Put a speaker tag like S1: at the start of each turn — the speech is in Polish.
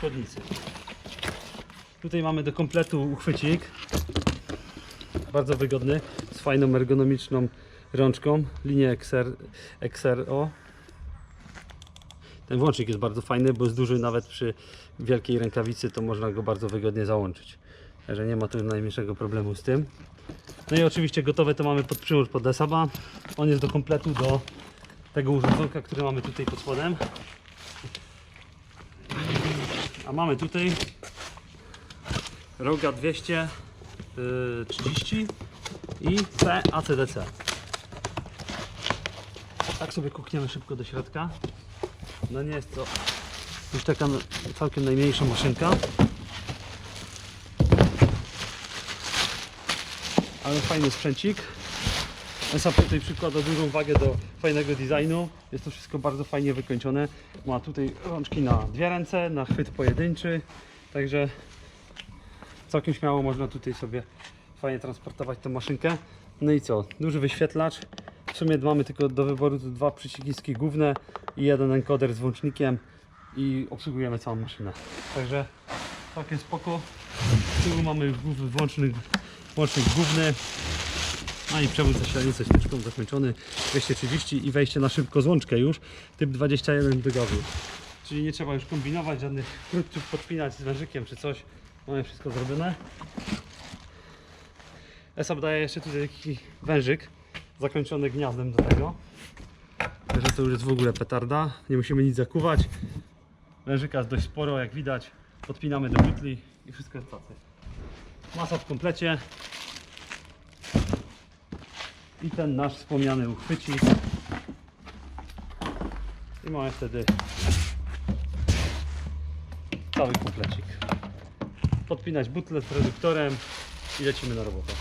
S1: chłodnicy. Tutaj mamy do kompletu uchwycik. Bardzo wygodny, z fajną ergonomiczną rączką. Linię XR, XRO. Ten włącznik jest bardzo fajny, bo jest duży nawet przy wielkiej rękawicy, to można go bardzo wygodnie załączyć. Także nie ma tu najmniejszego problemu z tym. No i oczywiście gotowe to mamy pod przyłącz pod desaba. On jest do kompletu do tego urządzonka, które mamy tutaj pod spodem. A mamy tutaj Roga 230 i P ACDC. Tak sobie kukniemy szybko do środka. No nie jest to już taka całkiem najmniejsza maszynka. Ale fajny sprzęcik. ESAP tutaj przykłada dużą wagę do fajnego designu. Jest to wszystko bardzo fajnie wykończone. Ma tutaj rączki na dwie ręce, na chwyt pojedynczy. Także całkiem śmiało można tutaj sobie fajnie transportować tę maszynkę. No i co? Duży wyświetlacz. W sumie mamy tylko do wyboru tu dwa przyciski główne i jeden encoder z włącznikiem i obsługujemy całą maszynę. Także całkiem spoko. Tyłu mamy włącznik, włącznik główny. No i przewód zasilanicy śmieszką zakończony 230 i wejście na szybko złączkę już typ 21 bygowy. Czyli nie trzeba już kombinować, żadnych krótków podpinać z wężykiem czy coś. Mamy wszystko zrobione. ESAP daje jeszcze tutaj taki wężyk zakończony gniazdem do tego. Także to już jest w ogóle petarda. Nie musimy nic zakuwać. Wężyka jest dość sporo, jak widać. Podpinamy do butli i wszystko jest tacy. Masa w komplecie. I ten nasz wspomniany uchwycik. I mamy wtedy cały komplecik. Podpinać butlę z reduktorem i lecimy na robotę.